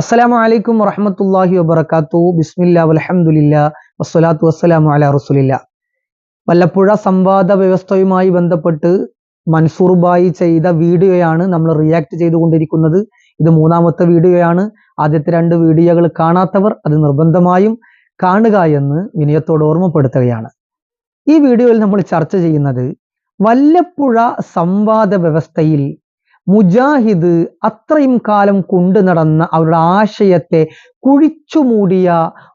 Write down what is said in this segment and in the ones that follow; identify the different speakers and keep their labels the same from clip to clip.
Speaker 1: അസ്സലാമു അലൈക്കും വറഹമത്തല്ലാഹി വബർക്കാത്തു ബിസ്മില്ല വലഹമുല്ല വസ്സലാത്തു വസ്സലാമു അല റസുലില്ല. വല്ലപ്പുഴ സംവാദ വ്യവസ്ഥയുമായി ബന്ധപ്പെട്ട് മൻസൂർ ബായി ചെയ്ത വീഡിയോയാണ് നമ്മൾ റിയാക്ട് ചെയ്തുകൊണ്ടിരിക്കുന്നത്. ഇത് മൂന്നാമത്തെ വീഡിയോയാണ്. ആദ്യത്തെ രണ്ട് വീഡിയോകൾ കാണാത്തവർ അത് നിർബന്ധമായും കാണുക എന്ന് വിനയത്തോട് ഓർമ്മപ്പെടുത്തുകയാണ്. ഈ വീഡിയോയിൽ നമ്മൾ ചർച്ച ചെയ്യുന്നത് വല്ലപ്പുഴ സംവാദ വ്യവസ്ഥയിൽ മുജാഹിദ് അത്രയും കാലം കൊണ്ടു നടന്ന അവരുടെ ആശയത്തെ കുഴിച്ചുമൂടിയ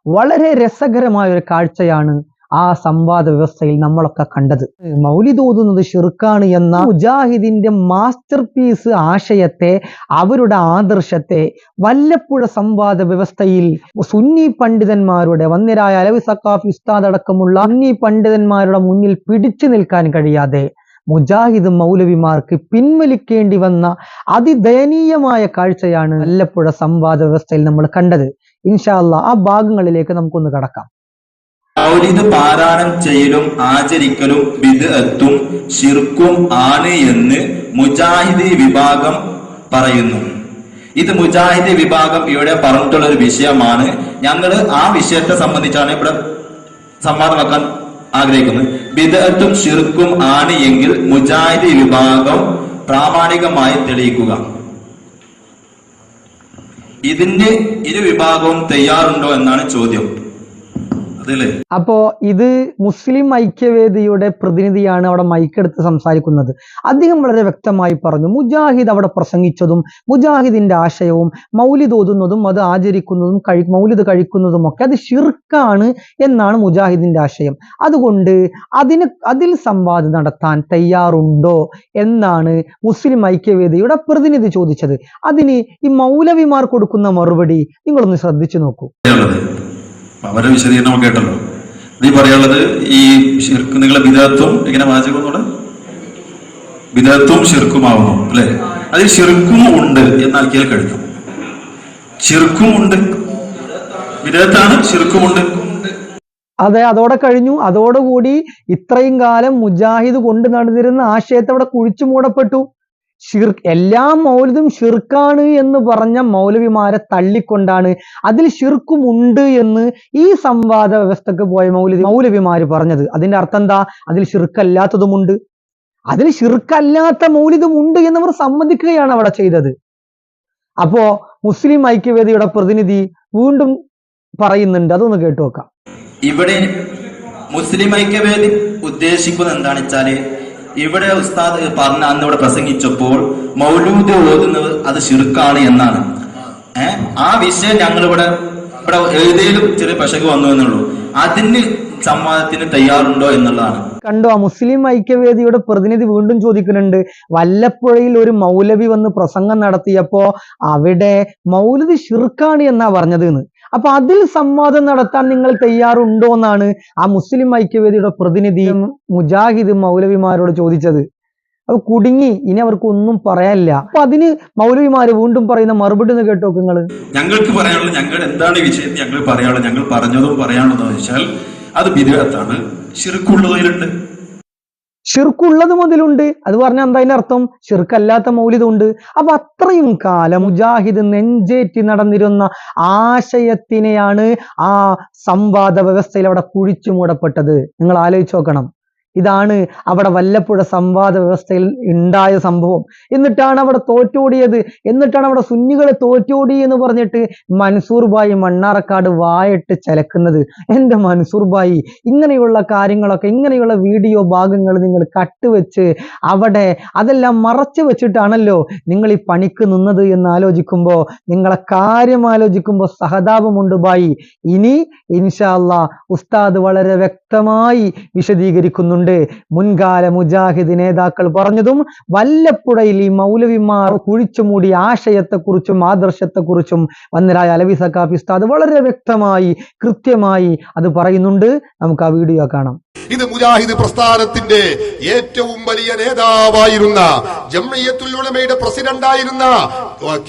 Speaker 1: വളരെ രസകരമായ ഒരു കാഴ്ചയാണ് ആ സംവാദ വ്യവസ്ഥയിൽ നമ്മളൊക്കെ കണ്ടത്. മൗലി ഓതുന്നത് ഷിർക്കാണ് എന്ന മുജാഹിദിന്റെ മാസ്റ്റർ പീസ് ആശയത്തെ അവരുടെ ആദർശത്തെ വല്ലപ്പുഴ സംവാദ വ്യവസ്ഥയിൽ സുന്നി പണ്ഡിതന്മാരുടെ വന്നിരായ അലവി സക്കാഫ് ഉസ്താദ് അടക്കമുള്ള സുന്നി പണ്ഡിതന്മാരുടെ മുന്നിൽ പിടിച്ചു നിൽക്കാൻ കഴിയാതെ മുജാഹിദ് മൗലവിമാർക്ക് പിൻവലിക്കേണ്ടി വന്ന അതിദയനീയമായ കാഴ്ചയാണ് വല്ലപ്പുഴ സംവാദ വ്യവസ്ഥയിൽ നമ്മൾ കണ്ടത്. ഇൻഷാല്ല ആ ഭാഗങ്ങളിലേക്ക് നമുക്കൊന്ന് കടക്കാം.
Speaker 2: മൗലിദ് പാരായണം ചെയ്യലും ആചരിക്കലും ബിദ്അത്തും ശിർക്കും ആണ് എന്ന് മുജാഹിദ് വിഭാഗം പറയുന്നു. ഇത് മുജാഹിദ് വിഭാഗം ഇവിടെ പറഞ്ഞിട്ടുള്ള ഒരു വിഷയമാണ്. ഞങ്ങൾ ആ വിഷയത്തെ സംബന്ധിച്ചാണ് ഇവിടെ സംവാദം വെക്കാൻ ആഗ്രഹിക്കുന്നത് ബിദത്തും ഷിർക്കും ആണ് എങ്കിൽ മുജാഹിദ് വിഭാഗം പ്രാമാണികമായി തെളിയിക്കുക. ഇതിന്റെ ഇരു വിഭാഗവും തയ്യാറുണ്ടോ എന്നാണ് ചോദ്യം.
Speaker 1: അപ്പോ ഇത് മുസ്ലിം ഐക്യവേദിയുടെ പ്രതിനിധിയാണ് അവിടെ മൈക്കെടുത്ത് സംസാരിക്കുന്നത്. അദ്ദേഹം വളരെ വ്യക്തമായി പറഞ്ഞു മുജാഹിദ് അവിടെ പ്രസംഗിച്ചതും മുജാഹിദിന്റെ ആശയവും മൗലിദ് ഓതുന്നതും അത് ആചരിക്കുന്നതും കഴി മൗലിദ് കഴിക്കുന്നതും ഒക്കെ അത് ഷിർക്കാണ് എന്നാണ് മുജാഹിദിന്റെ ആശയം. അതുകൊണ്ട് അതിന് അതിൽ സംവാദം നടത്താൻ തയ്യാറുണ്ടോ എന്നാണ് മുസ്ലിം ഐക്യവേദിയുടെ പ്രതിനിധി ചോദിച്ചത്. അതിന് ഈ മൗലവിമാർ കൊടുക്കുന്ന മറുപടി നിങ്ങളൊന്ന് ശ്രദ്ധിച്ചു നോക്കൂ.
Speaker 3: അവരുടെ വിശദീകരണം കേട്ടല്ലോ. നീ പറയാനുള്ളത് ഈ ശിർക്ക് നിങ്ങളെ വിദഗ്ധത്വം എങ്ങനെ വാചകം ഒന്നുകൂടെ വിദഗ്ധത്വം ഷിർക്കുമാവുന്നു അല്ലെ? അതിൽ ശിർക്കും ഉണ്ട് എന്നാക്കിയാൽ കഴിക്കും ശിർക്കും ഉണ്ട്. വിദഗ്ധാണ് ഉണ്ട്.
Speaker 1: അതെ അതോടെ കഴിഞ്ഞു. അതോടുകൂടി ഇത്രയും കാലം മുജാഹിദ് കൊണ്ടു നടന്നിരുന്ന ആശയത്തെ അവിടെ കുഴിച്ചു മൂടപ്പെട്ടു. ഷിർ എല്ലാ മൗലതും ഷിർക്കാണ് എന്ന് പറഞ്ഞ മൗലവിമാരെ തള്ളിക്കൊണ്ടാണ്. അതിൽ ഷിർക്കും ഉണ്ട് എന്ന് ഈ സംവാദ വ്യവസ്ഥക്ക് പോയ മൗലവി മൗലവിമാര് പറഞ്ഞത്. അതിന്റെ അർത്ഥം എന്താ? അതിൽ ഷിർക്കല്ലാത്തതുമുണ്ട് അതിൽ ഷിർക്കല്ലാത്ത മൗലിതും ഉണ്ട് എന്നവർ സമ്മതിക്കുകയാണ് അവിടെ ചെയ്തത്. അപ്പോ മുസ്ലിം ഐക്യവേദിയുടെ പ്രതിനിധി വീണ്ടും പറയുന്നുണ്ട്. അതൊന്ന് കേട്ടു നോക്കാം.
Speaker 2: ഇവിടെ മുസ്ലിം ഐക്യവേദി ഉദ്ദേശിക്കുന്നത് എന്താണെന്ന് വെച്ചാൽ ഇവിടെ ഉസ്താദ് പറഞ്ഞ അന്ന് ഇവിടെ പ്രസംഗിച്ചപ്പോൾ മൗലൂദ് ഓതുന്നത് അത് ശിർക്കാണ് എന്നാണ്. ആ വിഷയം ഞങ്ങൾ ഇവിടെ ഇവിടെ ഏതെങ്കിലും ചെറിയ പശക് വന്നു എന്നുള്ളൂ. അതിന് സംവാദത്തിന് തയ്യാറുണ്ടോ എന്നുള്ളതാണ്.
Speaker 1: കണ്ടോ മുസ്ലിം ഐക്യവേദിയുടെ പ്രതിനിധി വീണ്ടും ചോദിക്കുന്നുണ്ട് വല്ലപ്പുഴയിൽ ഒരു മൗലവി വന്ന് പ്രസംഗം നടത്തിയപ്പോ അവിടെ മൗലവി ഷിർക്കാണ് എന്നാ പറഞ്ഞത് എന്ന് അപ്പൊ അതിൽ സംവാദം നടത്താൻ നിങ്ങൾ തയ്യാറുണ്ടോ എന്നാണ് ആ മുസ്ലിം ഐക്യവേദിയുടെ പ്രതിനിധി മുജാഹിദ് മൗലവിമാരോട് ചോദിച്ചത്. അത് കുടുങ്ങി ഇനി അവർക്ക് ഒന്നും പറയാനില്ല. അപ്പൊ അതിന് മൗലവിമാര് വീണ്ടും പറയുന്ന മറുപടി ഒന്ന് കേട്ടോ നിങ്ങൾ
Speaker 3: ഞങ്ങൾക്ക് പറയാനുള്ള ഞങ്ങൾ എന്താണ് ഈ വിഷയം ഞങ്ങൾ പറയാനുള്ളത് ഞങ്ങൾ പറഞ്ഞതും പറയാനുള്ളതെന്ന് വെച്ചാൽ അത് വിദഗ്ധാണ് ഷിർക്കുള്ളതിലുണ്ട്
Speaker 1: ഷിർക്കുള്ളത് മുതലുണ്ട്. അത് പറഞ്ഞാൽ എന്താ അതിന്റെ അർത്ഥം? ഷിർക്കല്ലാത്ത മൗലിതുണ്ട് അപ്പൊ അത്രയും കാലം മുജാഹിദ് നെഞ്ചേറ്റി നടന്നിരുന്ന ആശയത്തിനെയാണ് ആ സംവാദ വ്യവസ്ഥയിൽ അവിടെ കുഴിച്ചു മൂടപ്പെട്ടത്. നിങ്ങൾ ആലോചിച്ച് നോക്കണം. ഇതാണ് അവിടെ വല്ലപ്പുഴ സംവാദ വ്യവസ്ഥയിൽ ഉണ്ടായ സംഭവം. എന്നിട്ടാണ് അവിടെ തോറ്റോടിയത്. എന്നിട്ടാണ് അവിടെ സുന്നികളെ തോറ്റോടി എന്ന് പറഞ്ഞിട്ട് മൻസൂർ ബായി മണ്ണാറക്കാട് വായിട്ട് ചലക്കുന്നത്. എന്റെ മൻസൂർ ബായി ഇങ്ങനെയുള്ള കാര്യങ്ങളൊക്കെ ഇങ്ങനെയുള്ള വീഡിയോ ഭാഗങ്ങൾ നിങ്ങൾ കട്ട് വെച്ച് അവിടെ അതെല്ലാം മറച്ചു വെച്ചിട്ടാണല്ലോ നിങ്ങൾ ഈ പണിക്ക് നിന്നത് എന്ന് ആലോചിക്കുമ്പോൾ. നിങ്ങളെ കാര്യം ആലോചിക്കുമ്പോൾ സഹതാപമുണ്ട് ബായി. ഇനി ഇൻഷാല്ല ഉസ്താദ് വളരെ വ്യക്തമായി വിശദീകരിക്കുന്നുണ്ട്. മുൻകാല മുജാഹിദ് നേതാക്കൾ പറഞ്ഞതും വല്ലപ്പുഴയിൽ ഈ മൗലവിമാർ കുഴിച്ചു മൂടിയ ആശയത്തെക്കുറിച്ചും ആദർശത്തെക്കുറിച്ചും വന്നരായ അലവി സക്കാഫി ഉസ്താദ് വളരെ വ്യക്തമായി കൃത്യമായി അത് പറയുന്നുണ്ട്. നമുക്ക് ആ വീഡിയോ കാണാം.
Speaker 4: ഇത് മുജാഹിദ് പ്രസ്ഥാനത്തിന്റെ ഏറ്റവും വലിയ നേതാവായിരുന്ന ജംഇയ്യത്തുൽ ഉലമയുടെ പ്രസിഡന്റായിരുന്ന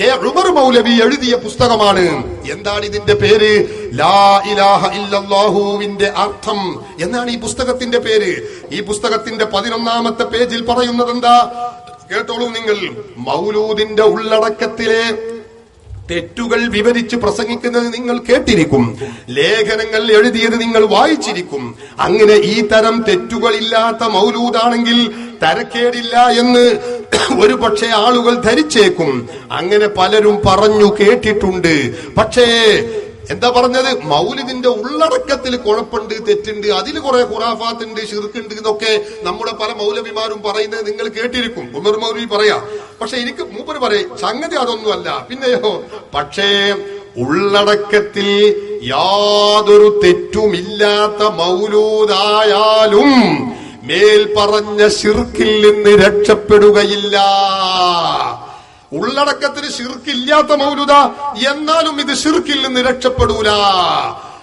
Speaker 4: കെ ഉമർ മൗലവി എഴുതിയ പുസ്തകമാണ്. എന്താണ് ഇതിന്റെ പേര്? ലാ ഇലാഹ ഇല്ലല്ലാഹുവിന്റെ അർത്ഥം. എന്നാണ് ഈ പുസ്തകത്തിന്റെ പേര്. ഈ പുസ്തകത്തിന്റെ പതിനൊന്നാമത്തെ പേജിൽ പറയുന്നത് എന്താ കേട്ടോളൂ നിങ്ങൾ. മൗലൂദിന്റെ ഉള്ളടക്കത്തിലെ തെറ്റുകൾ വിവരിച്ച് പ്രസംഗിക്കുന്നത് നിങ്ങൾ കേട്ടിരിക്കും. ലേഖനങ്ങൾ എഴുതിയത് നിങ്ങൾ വായിച്ചിരിക്കും. അങ്ങനെ ഈ തരം തെറ്റുകളില്ലാത്ത മൗലൂദാണെങ്കിൽ തരക്കേടില്ല എന്ന് ഒരു പക്ഷേ ആളുകൾ ധരിച്ചേക്കും. അങ്ങനെ പലരും പറഞ്ഞു കേട്ടിട്ടുണ്ട്. പക്ഷേ എന്താ പറഞ്ഞത്? മൗലിദിന്റെ ഉള്ളടക്കത്തിൽ കുഴപ്പമുണ്ട് തെറ്റുണ്ട് അതിൽ കുറെ ഖുറാഫാത്തുണ്ട് ഷിർക്കുണ്ട് എന്നൊക്കെ നമ്മുടെ പല മൗലവിമാരും പറയുന്നത് നിങ്ങൾ കേട്ടിരിക്കും. ഉമർ മൗലവി പറയാ. പക്ഷെ എനിക്ക് മൂപ്പര് പറയും സംഗതി അതൊന്നുമല്ല. പിന്നെയോ പക്ഷേ ഉള്ളടക്കത്തിൽ യാതൊരു തെറ്റുമില്ലാത്ത മൗലൂദായാലും മേൽ പറഞ്ഞ ഷിർക്കിൽ നിന്ന് രക്ഷപ്പെടുകയില്ല. ഉള്ളടക്കത്തിന് ഷിർക്കില്ലാത്ത മൗലുദ. എന്നാലും ഇത് ശിർക്കിൽ നിന്ന് രക്ഷപ്പെടൂല.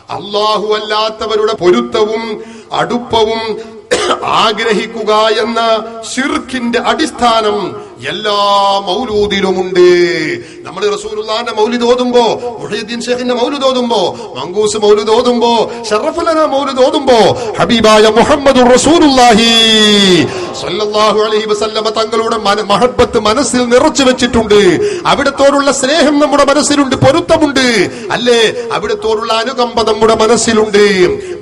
Speaker 4: അള്ളാഹു അല്ലാത്തവരുടെ പൊരുത്തവും അടുപ്പവും ആഗ്രഹിക്കുക എന്ന ഷിർക്കിന്റെ അടിസ്ഥാനം എല്ലാ മൗലൂദിലുമുണ്ട്. നമ്മൾ റസൂലുള്ളാന്റെ മൗലിദ് ഓതുമ്പോ മുഹീദ്ദീൻ ഷെയ്ഖിന്റെ മൗലിദ് ഓതുമ്പോ മങ്കൂസ് മൗലിദ് ഓതുമ്പോ ഷറഫുലന മൗലിദ് ഓതുമ്പോ ഹബീബായ മുഹമ്മദ് റസൂലുള്ളാഹി. സല്ലല്ലാഹു അലൈഹി വസല്ലമ തങ്ങളുടെ മഹബ്ബത്ത് മനസ്സിൽ നിറച്ചു വെച്ചിട്ടുണ്ട്. അവിടത്തോടുള്ള സ്നേഹം നമ്മുടെ മനസ്സിലുണ്ട് പൊരുത്തമുണ്ട്. അല്ലേ? അവിടത്തോടുള്ള അനുകമ്പ നമ്മുടെ മനസ്സിലുണ്ട്.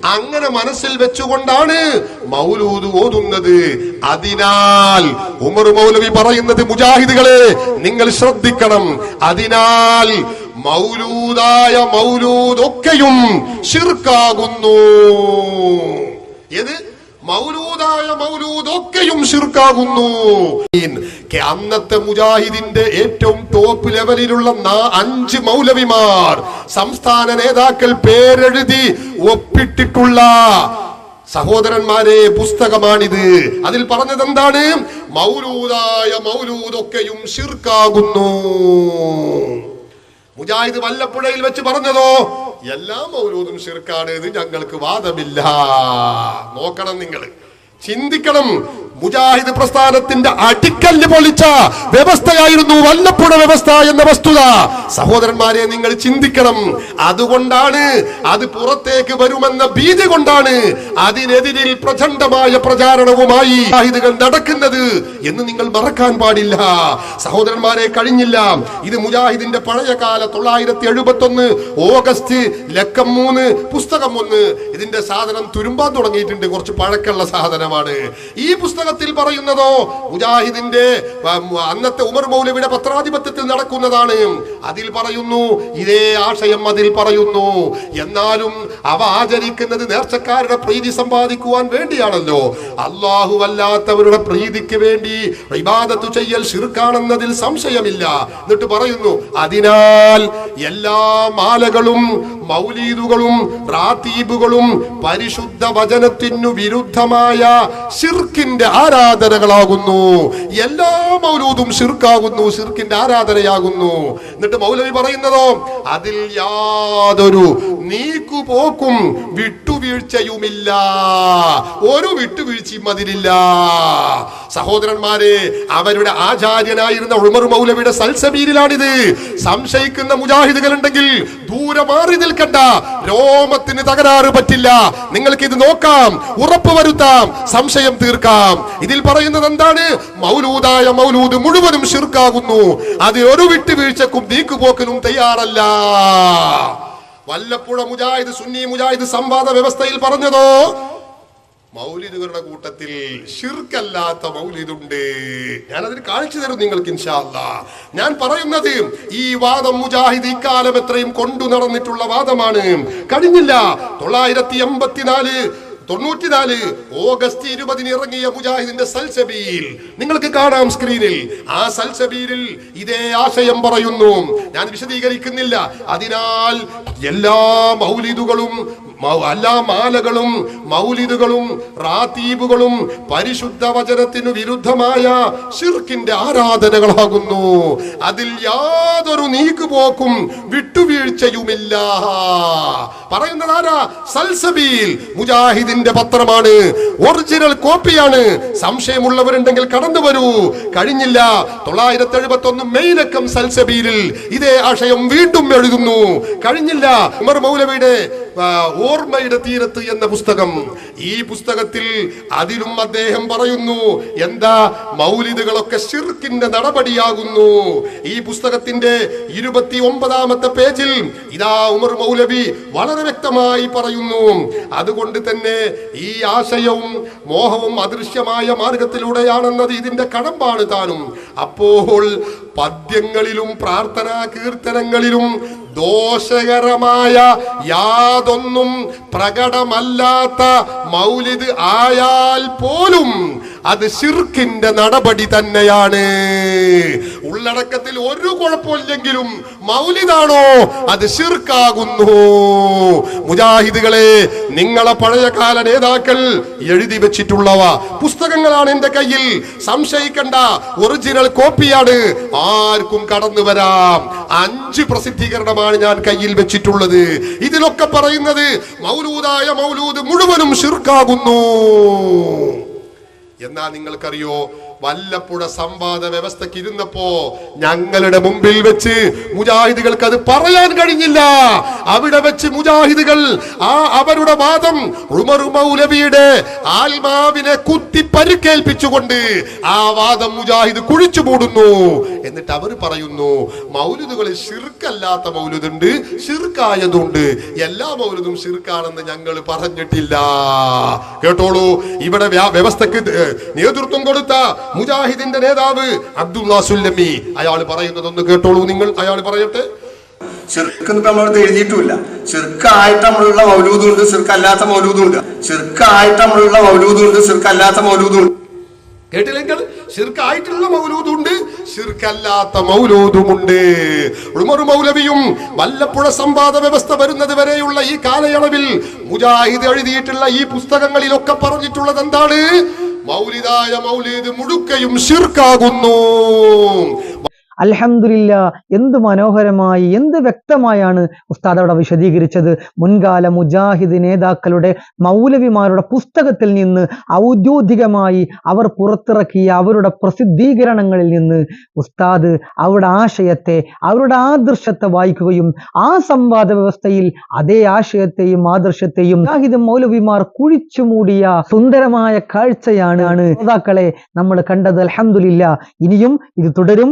Speaker 4: അങ്ങനെ മനസ്സിൽ വെച്ചുകൊണ്ടാണ് മൗലൂദ് ഓതുന്നത്. അതിനാൽ ഉമർ മൗലവി പറയുന്നത് മുജാഹിദുകളെ നിങ്ങൾ ശ്രദ്ധിക്കണം. അതിനാൽ മൗലൂദായ മൗലൂദൊക്കെയും ശിർക്കാകുന്നു. ഏത്? മൗലൂദായ മൗലൂദൊക്കെയും ശിർക്കാകുന്നു. അന്നത്തെ മുജാഹിദിന്റെ ഏറ്റവും ടോപ്പ് ലെവലിലുള്ള അഞ്ച് മൗലവിമാർ സംസ്ഥാന നേതാക്കൾ പേരെഴുതി ഒപ്പിട്ടിട്ടുള്ള സഹോദരന്മാരെ പുസ്തകമാണിത്. അതിൽ പറഞ്ഞത് എന്താണ് മൗലൂദായ മൗലൂദൊക്കെയും ശിർക്കാകുന്നു. മുജാഹിദ് വല്ലപ്പുഴയിൽ വെച്ച് പറഞ്ഞതോ? എല്ലാ മൗലൂദും ഷിർക്കാണ് ഇത് ഞങ്ങൾക്ക് വാദമില്ല. നോക്കണം നിങ്ങൾ. ചിന്തിക്കണം. മുജാഹിദ് പ്രസ്ഥാനത്തിന്റെ അടിക്കല്ല് പൊളിച്ച വ്യവസ്ഥയായിരുന്നു വല്ലപ്പുഴ വ്യവസ്ഥ എന്ന വസ്തുത. സഹോദരന്മാരെ നിങ്ങൾ ചിന്തിക്കണം. അതുകൊണ്ടാണ് അത് പുറത്തേക്ക് വരുമെന്ന ഭീതി കൊണ്ടാണ് അതിനെതിരിൽ പ്രചണ്ഡമായ പ്രചാരണവുമായി മുജാഹിദുകൾ നടക്കുന്നത് എന്ന് നിങ്ങൾ മറക്കാൻ പാടില്ല. സഹോദരന്മാരെ കഴിഞ്ഞില്ല. ഇത് മുജാഹിദിന്റെ പഴയ കാല തൊള്ളായിരത്തി എഴുപത്തി ഒന്ന് ഓഗസ്റ്റ് ലക്കം മൂന്ന് പുസ്തകം ഒന്ന്. ഇതിന്റെ സാധനം തുരുമ്പാൻ തുടങ്ങിയിട്ടുണ്ട്. കുറച്ച് പഴക്കമുള്ള സാധനമാണ്. ഈ പുസ്തകത്തിൽ പറയുന്നതോ? മുജാഹിദിന്റെ അന്നത്തെ ഉമർ മൗലവിയുടെ പത്രാധിപത്യത്തിൽ നടക്കുന്നതാണ്. അതിൽ പറയുന്നു ഇതേ ആശയം അതിൽ പറയുന്നു. എന്നാലും അവ ആചരിക്കുന്നത് നേർച്ചക്കാരുടെ പ്രീതി സമ്പാദിക്കുവാൻ വേണ്ടിയാണല്ലോ. അള്ളാഹു അല്ലാത്തവരുടെ പ്രീതിക്ക് വേണ്ടി വിവാദത്തു ചെയ്യൽ ശിർക്കാണെന്നതിൽ സംശയമില്ല. എന്നിട്ട് പറയുന്നു അതിനാൽ എല്ലാ മാലകളും മൗലീദുകളും റാത്തീബുകളും പരിശുദ്ധ വചനത്തിനു വിരുദ്ധമായ ഷിർക്കിന്റെ ആരാധനകളാകുന്നു. എല്ലാ മൗലൂദും ഷിർക്കാകുന്നു ഷിർക്കിന്റെ ആരാധനയാകുന്നു. എന്നിട്ട് മൗലവി പറയുന്നതോ അതിൽ യാതൊരു നീക്കുപോക്കും വിട്ടുവീഴ്ചയുമില്ല. ഒരു വിട്ടുവീഴ്ചയും അതിലില്ല. സഹോദരന്മാരെ അവരുടെ ആചാര്യനായിരുന്ന ഉമർ മൗലവിയുടെ സൽസബീരിലാണിത് സംശയിക്കുന്ന മുജാഹിദുകൾ ഉണ്ടെങ്കിൽ ദൂരെ മാറി നിൽക്കണ്ട രോമത്തിന് തകരാറ് പറ്റില്ല. നിങ്ങൾക്ക് ഇത് നോക്കാം. ഉറപ്പ് വരുത്താം. സംശയം തീർക്കാം. ഇതിൽ പറയുന്നത് എന്താണ്? മൗലൂദായ മൗലൂദ് മുഴുവനും ഷിർക്കാകുന്നു അത് ഒരു വിട്ടുവീഴ്ചക്കും നീക്കുപോക്കിനും തയ്യാറല്ല. വല്ലപ്പുഴ മുജാഹിദ് സുന്നി മുജാഹിദ് സംവാദ വ്യവസ്ഥയിൽ പറഞ്ഞതോ? മൗലിദുകളുടെ കൂട്ടത്തിൽ ഷിർക്കല്ലാത്ത മൗലിദുണ്ട്. ഞാൻ അതിന് കാണിച്ചു തരും നിങ്ങൾക്ക് ഇൻഷാല്ല ഞാൻ പറയുന്നത് ഈ വാദം മുജാഹിദ് ഇക്കാലം എത്രയും കൊണ്ടു നടന്നിട്ടുള്ള വാദമാണ്. കഴിഞ്ഞില്ല. തൊള്ളായിരത്തി എൺപത്തിനാല് തൊണ്ണൂറ്റിനാല് ഓഗസ്റ്റ് ഇരുപതിന് ഇറങ്ങിയ മുജാഹിദിന്റെ സൽസബീൽ. നിങ്ങൾക്ക് കാണാം സ്ക്രീനിൽ. ആ സൽസബീലിൽ ഇതേ ആശയം പറയുന്നു. ഞാൻ വിശദീകരിക്കുന്നില്ല. അതിനാൽ എല്ലാ മൗലിദുകളും എല്ലാ മാലകളും മൗലിദുകളും റാത്തീബുകളും പരിശുദ്ധ വചനത്തിനു വിരുദ്ധമായ ഷിർക്കിന്റെ ആരാധനകളാകുന്നു. അതിൽ യാതൊരു നീക്കുപോക്കും വിട്ടുവീഴ്ചയുമില്ല. പറയുന്നത് ആരാ? സൽസബീൽ മുജാഹിദിന്റെ പത്രമാണ്. ഒറിജിനൽ കോപ്പിയാണ്. സംശയമുള്ളവരുണ്ടെങ്കിൽ കടന്നു വരൂ. കഴിഞ്ഞില്ല. തൊള്ളായിരത്തി എഴുപത്തി ഒന്ന് മെയിലക്കം സൽസബീലിൽ ഇതേ ആശയം വീണ്ടും എഴുതുന്നു. കഴിഞ്ഞില്ല. ഉമർ മൗലവിയുടെ ഓർമ്മയുടെ തീരത്ത് എന്ന പുസ്തകം. ഈ പുസ്തകത്തിൽ അതിലും അദ്ദേഹം പറയുന്നു എന്താ? മൗലിദുകളൊക്കെ ഷിർക്കിന്റെ നടപടിയാകുന്നു. ഈ പുസ്തകത്തിന്റെ ഇരുപത്തി ഒമ്പതാമത്തെ പേജിൽ ഇതാ ഉമർ മൗലവി വളരെ വ്യക്തമായി പറയുന്നു. അതുകൊണ്ട് തന്നെ ഈ ആശയവും മോഹവും അദൃശ്യമായ മാർഗത്തിലൂടെയാണെന്നത് ഇതിന്റെ കടമ്പാണ് താനും. അപ്പോൾ പദ്യങ്ങളിലും പ്രാർത്ഥനാ കീർത്തനങ്ങളിലും ദോഷകരമായ യാതൊന്നും പ്രകടമല്ലാത്ത മൗലിദ് ആയാൽ പോലും അത് ഷിർക്കിന്റെ നടപടി തന്നെയാണ്. ഉള്ളടക്കത്തിൽ ഒരു കുഴപ്പമില്ലെങ്കിലും മൗലിദാണോ? അത് ഷിർക്കാകുന്നു മുജാഹിദുകളെ നിങ്ങളെ പഴയകാല നേതാക്കൾ എഴുതി വെച്ചിട്ടുള്ളവ പുസ്തകങ്ങളാണ് എന്റെ കയ്യിൽ. സംശയിക്കണ്ട ഒറിജിനൽ കോപ്പിയാണ് ആർക്കും കടന്നു വരാം. അഞ്ച് പ്രസിദ്ധീകരണമാണ് ഞാൻ കയ്യിൽ വെച്ചിട്ടുള്ളത്. ഇതിലൊക്കെ പറയുന്നത് മൗലൂദായ മൗലൂദ് മുഴുവനും ഷിർക്കാകുന്നു എന്നാ നിങ്ങൾക്കറിയോ? വല്ലപ്പുഴ സംവാദ വ്യവസ്ഥയ്ക്ക് ഇരുന്നപ്പോ ഞങ്ങളുടെ മുമ്പിൽ വെച്ച് മുജാഹിദുകൾക്ക് അത് പറയാൻ കഴിഞ്ഞില്ല. അവിടെ വെച്ച് മുജാഹിദുകൾ ആ അവരുടെ വാദം ഉമറുമൗലവിയുടെ ആത്മാവിനെ കുത്തി പരിക്കേൽപ്പിച്ചുകൊണ്ട് ആ വാദം മുജാഹിദ് കുഴിച്ചു മൂടുന്നു. എന്നിട്ട് അവർ പറയുന്നു മൗലുദുകളിൽ ഷിർക്കല്ലാത്ത മൗലുദുണ്ട് ശിർക്കായതുണ്ട്. എല്ലാ മൗലുദും ശിർക്കാണെന്ന് ഞങ്ങൾ പറഞ്ഞിട്ടില്ല. കേട്ടോളൂ ഇവിടെ വ്യ- വ്യവസ്ഥക്ക് നേതൃത്വം കൊടുത്ത മുജാഹിദിന്റെ നേതാവ് അബ്ദുള്ള സുല്ലമി. അയാൾ പറയുന്നത് ഒന്ന് കേട്ടോളൂ നിങ്ങൾ. അയാൾ പറയട്ടെ.
Speaker 5: ചെറുക്ക് നമ്മളടുത്ത് എഴുതിയിട്ടുമില്ല. ചെറുക്കായിട്ട് നമ്മളുള്ള മൗലൂദുണ്ട് ചെറുക്കല്ലാത്ത മൗലൂദുണ്ട്. ചെറുക്കായിട്ട് നമ്മളുള്ള മൗലൂദുണ്ട് ചെറുക്കല്ലാത്ത മൗലൂദുണ്ട്.
Speaker 4: കേട്ടില്ലെങ്കിൽ ഷിർക്കായിട്ടുള്ള മൗലൂദുണ്ട് ഷിർക്കല്ലാത്ത മൗലൂദുമുണ്ട്. ഉമർ മൗലവിയും വല്ലപ്പുഴ സംവാദ വ്യവസ്ഥ വരുന്നത് വരെയുള്ള ഈ കാലയളവിൽ മുജാഹിദ് എഴുതിയിട്ടുള്ള ഈ പുസ്തകങ്ങളിലൊക്കെ പറഞ്ഞിട്ടുള്ളത് എന്താണ് മൗലിദായ മൗലീദ് മുഴുക്കയും ഷിർക്കാകുന്നു
Speaker 1: അൽഹംദുലില്ല എന്ത് മനോഹരമായി എന്ത് വ്യക്തമായാണ് ഉസ്താദ് അവിടെ വിശദീകരിച്ചത്. മുൻകാല മുജാഹിദ് നേതാക്കളുടെ മൗലവിമാരുടെ പുസ്തകത്തിൽ നിന്ന് ഔദ്യോഗികമായി അവർ പുറത്തിറക്കിയ അവരുടെ പ്രസിദ്ധീകരണങ്ങളിൽ നിന്ന് ഉസ്താദ് അവരുടെ ആശയത്തെ അവരുടെ ആദർശത്തെ വായിക്കുകയും ആ സംവാദ വ്യവസ്ഥയിൽ അതേ ആശയത്തെയും ആദർശത്തെയും മുജാഹിദ് മൗലവിമാർ കുഴിച്ചു മൂടിയ സുന്ദരമായ കാഴ്ചയാണ് നേതാക്കളെ നമ്മൾ കണ്ടത്. അലഹമില്ല ഇനിയും ഇത് തുടരും.